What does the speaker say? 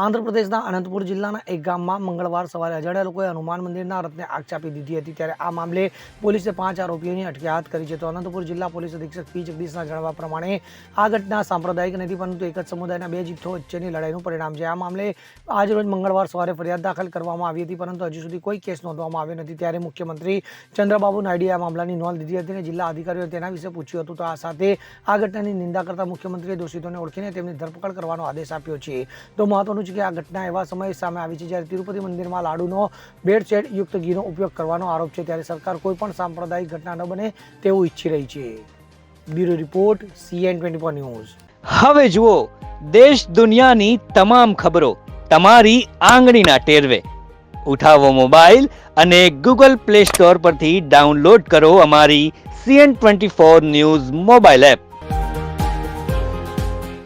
આંધ્રપ્રદેશના અનંતપુર જિલ્લાના એક ગામમાં મંગળવાર સવારે અજાણ્યા લોકોએ હનુમાન મંદિરના રથને આગ ચાપી દીધી હતી ત્યારે આ મામલે પોલીસે પાંચ આરોપીઓની અટકાયત કરી છે. તો અનંતપુર જિલ્લા પોલીસ અધિક્ષક પી. જગદીશના જણાવ્યા પ્રમાણે આ ઘટના સાંપ્રદાયિક નથી, પરંતુ એક જ સમુદાયના બે જૂથો વચ્ચેની લડાઈનું પરિણામ છે. આ મામલે આજરોજ મંગળવાર સવારે ફરિયાદ દાખલ કરવામાં આવી હતી, પરંતુ હજુ સુધી કોઈ કેસ નોંધવામાં આવ્યો નથી. ત્યારે મુખ્યમંત્રી ચંદ્રબાબુ નાયડુએ આ મામલાની નોંધ લીધી હતી અને જિલ્લા અધિકારીઓએ તેના વિશે પૂછ્યું હતું. તો આ સાથે આ ઘટનાની નિંદા કરતા મુખ્યમંત્રીએ દોષિતોને ઓળખીને તેમની ધરપકડ કરવાનો આદેશ આપ્યો છે. તો મહત્વનું છે કે આ ઘટના એવા સમયે સામે આવી છે જ્યારે તિરુપતિ મંદિરમાં લાડુનો બેડશેડ યુક્ત ઘીનો ઉપયોગ કરવાનો આરોપ છે ત્યારે સરકાર કોઈ પણ સાંપ્રદાયિક ઘટના ન બને તેવું ઈચ્છી રહી છે. Bureau report CN twenty four news. હવે જુઓ, દેશ દુનિયાની તમામ ખબરો તમારી આંગળીના ટેરવે. ઉઠાવો મોબાઈલ અને ગૂગલ પ્લે સ્ટોર પરથી ડાઉનલોડ કરો અમારી CN twenty four news mobile app.